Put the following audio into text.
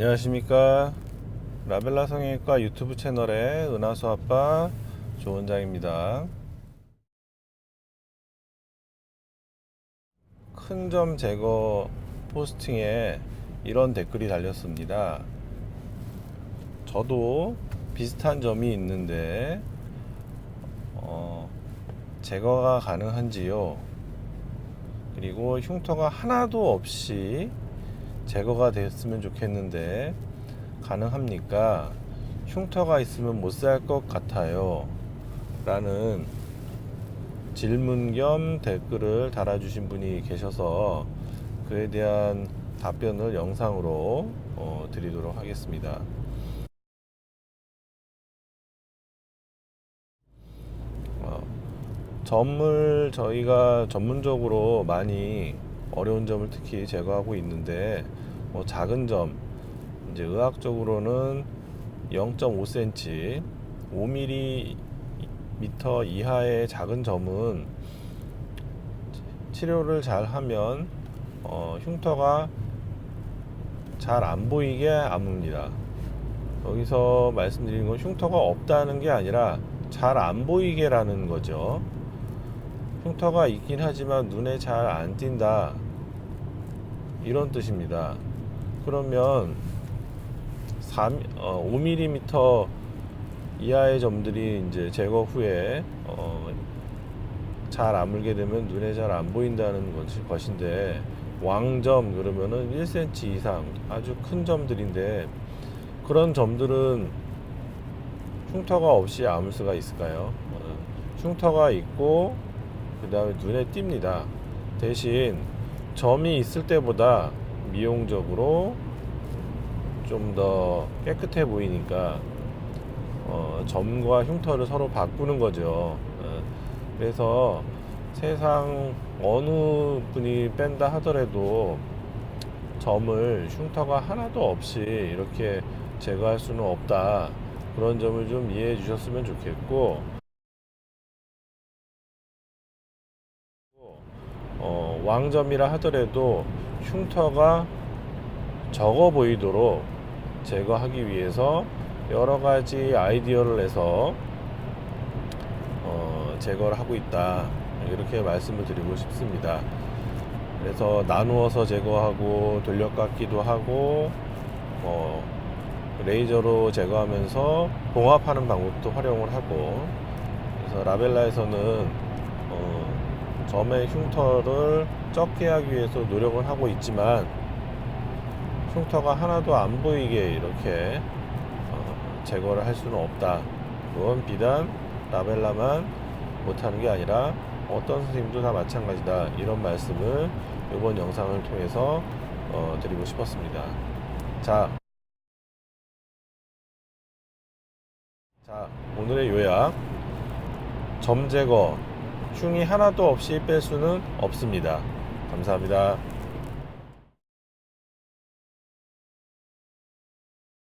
안녕하십니까. 라벨라 성형외과 유튜브 채널의 은하수 아빠 조원장입니다. 큰 점 제거 포스팅에 이런 댓글이 달렸습니다. 저도 비슷한 점이 있는데 어, 제거가 가능한지요? 그리고 흉터가 하나도 없이 제거가 됐으면 좋겠는데 가능합니까? 흉터가 있으면 못 살 것 같아요. 라는 질문 겸 댓글을 달아주신 분이 계셔서 그에 대한 답변을 영상으로 어, 드리도록 하겠습니다. 어, 점을 저희가 전문적으로 많이 어려운 점을 특히 제거하고 있는데 뭐 작은 점 이제 의학적으로는 0.5cm 5mm 이하의 작은 점은 치료를 잘 하면 어, 흉터가 잘 안 보이게 아뭅니다. 여기서 말씀드리는 건 흉터가 없다는 게 아니라 잘 안 보이게라는 거죠. 흉터가 있긴 하지만 눈에 잘 안 띈다. 이런 뜻입니다. 그러면 3, 어, 5mm 이하의 점들이 이제 제거 후에 어, 잘 아물게 되면 눈에 잘 안 보인다는 것인데 왕점 그러면은 1cm 이상 아주 큰 점들인데 그런 점들은 흉터가 없이 아물 수가 있을까요? 어, 흉터가 있고 그 다음에 눈에 띕니다. 대신 점이 있을 때보다 미용적으로 좀 더 깨끗해 보이니까 어, 점과 흉터를 서로 바꾸는 거죠. 어, 그래서 세상 어느 분이 뺀다 하더라도 점을 흉터가 하나도 없이 이렇게 제거할 수는 없다. 그런 점을 좀 이해해 주셨으면 좋겠고, 어, 왕점이라 하더라도 흉터가 적어 보이도록 제거하기 위해서 여러 가지 아이디어를 내서 어, 제거를 하고 있다. 이렇게 말씀을 드리고 싶습니다. 그래서 나누어서 제거하고 돌려깎기도 하고 뭐 레이저로 제거하면서 봉합하는 방법도 활용을 하고 그래서 라벨라에서는 어, 점의 흉터를 적게 하기 위해서 노력을 하고 있지만 흉터가 하나도 안 보이게 이렇게 어, 제거를 할 수는 없다. 그건 비단 라벨라만 못하는 게 아니라 어떤 선생님도 다 마찬가지다. 이런 말씀을 이번 영상을 통해서 어, 드리고 싶었습니다. 자, 자 오늘의 요약. 점 제거 흉이 하나도 없이 뺄 수는 없습니다. 감사합니다.